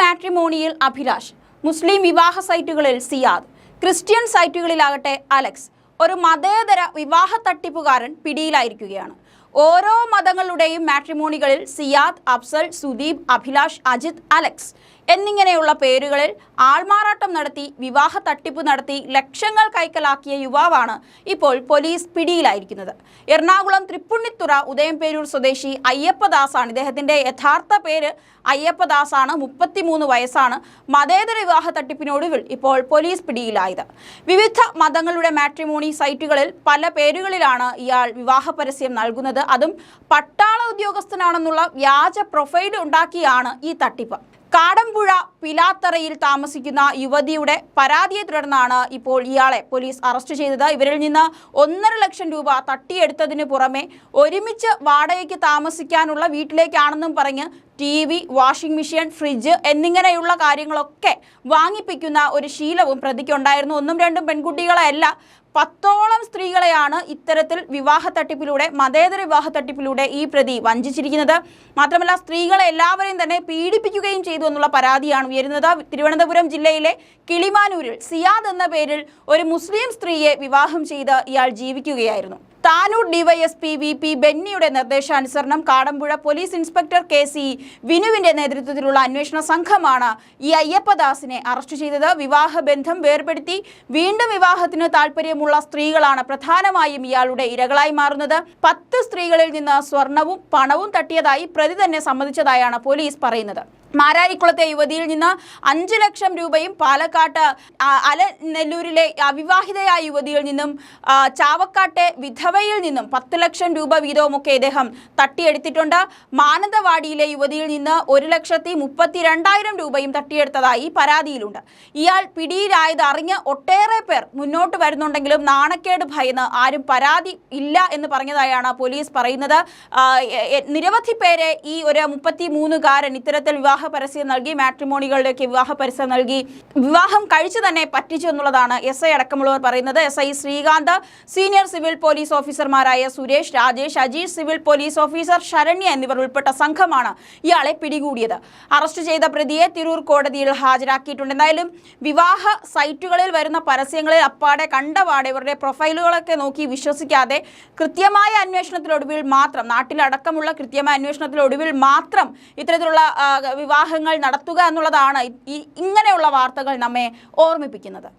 മാട്രിമോണിയിൽ അഭിലാഷ് മുസ്ലിം വിവാഹ സൈറ്റുകളിൽ Siyad Christian സൈറ്റുകളിലാകട്ടെ Alex. ഒരു മതേതര വിവാഹ തട്ടിപ്പുകാരൻ പിടിയിലായിരിക്കുകയാണ്. ഓരോ മതങ്ങളുടെയും മാട്രിമോണികളിൽ സിയാദ് അഫ്സൽ സുദീപ് അഭിലാഷ് അജിത് അലക്സ്. എന്നിങ്ങനെയുള്ള പേരുകളിൽ ആൾമാറാട്ടം നടത്തി വിവാഹ തട്ടിപ്പ് നടത്തി ലക്ഷങ്ങൾ കൈക്കലാക്കിയ യുവാവാണ് ഇപ്പോൾ പോലീസ് പിടിയിലായിരിക്കുന്നത്. എറണാകുളം തൃപ്പുണ്ണിത്തുറ ഉദയംപേരൂർ സ്വദേശി അയ്യപ്പദാസാണ്. ഇദ്ദേഹത്തിന്റെ യഥാർത്ഥ പേര് അയ്യപ്പദാസാണ്. മുപ്പത്തിമൂന്ന് വയസ്സാണ്. മതേതര വിവാഹ തട്ടിപ്പിനൊടുവിൽ ഇപ്പോൾ പോലീസ് പിടിയിലായത്. വിവിധ മതങ്ങളുടെ മാട്രിമോണി സൈറ്റുകളിൽ പല പേരുകളിലാണ് ഇയാൾ വിവാഹ പരസ്യം നൽകുന്നത്. അതും പട്ടാള ഉദ്യോഗസ്ഥനാണെന്നുള്ള വ്യാജ പ്രൊഫൈൽ ഉണ്ടാക്കിയാണ് ഈ തട്ടിപ്പ്. കാടമ്പുഴ പിലാത്തറയിൽ താമസിക്കുന്ന യുവതിയുടെ പരാതിയെ തുടർന്നാണ് ഇപ്പോൾ ഇയാളെ പോലീസ് അറസ്റ്റ് ചെയ്തത്. ഇവരിൽ നിന്ന് ഒന്നര ലക്ഷം രൂപ തട്ടിയെടുത്തതിന് പുറമെ ഒരുമിച്ച് വാടകയ്ക്ക് താമസിക്കാനുള്ള വീട്ടിലേക്കാണെന്നും പറഞ്ഞ് T V washing machine fridge എന്നിങ്ങനെയുള്ള കാര്യങ്ങളൊക്കെ വാങ്ങിപ്പിക്കുന്ന ഒരു ശീലവും പ്രതിക്കുണ്ടായിരുന്നു ഒന്നും രണ്ടും പെൺകുട്ടികളെയല്ല പത്തോളം സ്ത്രീകളെയാണ് ഇത്തരത്തിൽ വിവാഹ തട്ടിപ്പിലൂടെ മതേതര വിവാഹ തട്ടിപ്പിലൂടെ ഈ പ്രതി വഞ്ചിച്ചിരിക്കുന്നത്. മാത്രമല്ല സ്ത്രീകളെ എല്ലാവരെയും തന്നെ പീഡിപ്പിക്കുകയും ചെയ്തു എന്നുള്ള പരാതിയാണ് ഉയരുന്നത്. തിരുവനന്തപുരം ജില്ലയിലെ കിളിമാനൂരിൽ സിയാദ് എന്ന പേരിൽ ഒരു മുസ്ലിം സ്ത്രീയെ വിവാഹം ചെയ്ത് ഇയാൾ ജീവിക്കുകയായിരുന്നു. താനൂർ ഡിവൈഎസ്പി വി പി ബെന്നിയുടെ നിർദ്ദേശാനുസരണം Kadampuzha police inspector K C വിനുവിന്റെ നേതൃത്വത്തിലുള്ള അന്വേഷണ സംഘമാണ് ഈ അയ്യപ്പദാസിനെ അറസ്റ്റ് ചെയ്തത്. വിവാഹ ബന്ധം വേർപെടുത്തി വീണ്ടും വിവാഹത്തിന് താല്പര്യമുള്ള സ്ത്രീകളാണ് പ്രധാനമായും ഇയാളുടെ ഇരകളായി മാറുന്നത്. പത്ത് സ്ത്രീകളിൽ നിന്ന് സ്വർണവും പണവും തട്ടിയതായി പ്രതി തന്നെ സമ്മതിച്ചതായാണ് പോലീസ് പറയുന്നത്. മാരാരിക്കുളത്തെ യുവതിയിൽ നിന്ന് അഞ്ചു ലക്ഷം രൂപയും പാലക്കാട്ട് അല നെല്ലൂരിലെ അവിവാഹിതയായ യുവതിയിൽ നിന്നും ചാവക്കാട്ടെ വിധവയിൽ നിന്നും പത്ത് ലക്ഷം രൂപ വീതവുമൊക്കെ ഇദ്ദേഹം തട്ടിയെടുത്തിട്ടുണ്ട്. മാനന്തവാടിയിലെ യുവതിയിൽ നിന്ന് ഒരു ലക്ഷത്തി മുപ്പത്തി രണ്ടായിരം രൂപയും തട്ടിയെടുത്തതായി പരാതിയിലുണ്ട്. ഇയാൾ പിടിയിലായത് അറിഞ്ഞ് ഒട്ടേറെ പേർ മുന്നോട്ട് വരുന്നുണ്ടെങ്കിലും നാണക്കേട് ഭയന്ന് ആരും പരാതി ഇല്ല എന്ന് പറഞ്ഞതായാണ് പോലീസ് പറയുന്നത്. നിരവധി പേരെ ഈ ഒരു മുപ്പത്തി മൂന്നുകാരൻ ഇത്തരത്തിൽ വിവാഹ പരസ്യം നൽകി മാട്രിമോണികളിലേക്ക് വിവാഹ പരസ്യം നൽകി. വിവാഹം കഴിച്ചു തന്നെ പറ്റിച്ചു എന്നുള്ളതാണ് എസ് ഐ അടക്കമുള്ളവർ പറയുന്നത്. S I Sreekanth senior civil police ഓഫീസർമാരായ Suresh Rajesh Ajeesh civil police officer Saranya എന്നിവർ ഉൾപ്പെട്ട സംഘമാണ് ഇയാളെ പിടികൂടിയത്. അറസ്റ്റ് ചെയ്ത പ്രതിയെ തിരൂർ കോടതിയിൽ ഹാജരാക്കിയിട്ടുണ്ട്. എന്തായാലും വിവാഹ സൈറ്റുകളിൽ വരുന്ന പരസ്യങ്ങളിൽ അപ്പാടെ കണ്ടപാടെ ഇവരുടെ പ്രൊഫൈലുകളൊക്കെ നോക്കി വിശ്വസിക്കാതെ കൃത്യമായ അന്വേഷണത്തിലൊടുവിൽ മാത്രം നാട്ടിലടക്കമുള്ള കൃത്യമായ അന്വേഷണത്തിലൊടുവിൽ മാത്രം ഇത്തരത്തിലുള്ള വിവാഹങ്ങൾ നടത്തുക എന്നുള്ളതാണ് ഈ ഇങ്ങനെയുള്ള വാർത്തകൾ നമ്മെ ഓർമ്മിപ്പിക്കുന്നത്.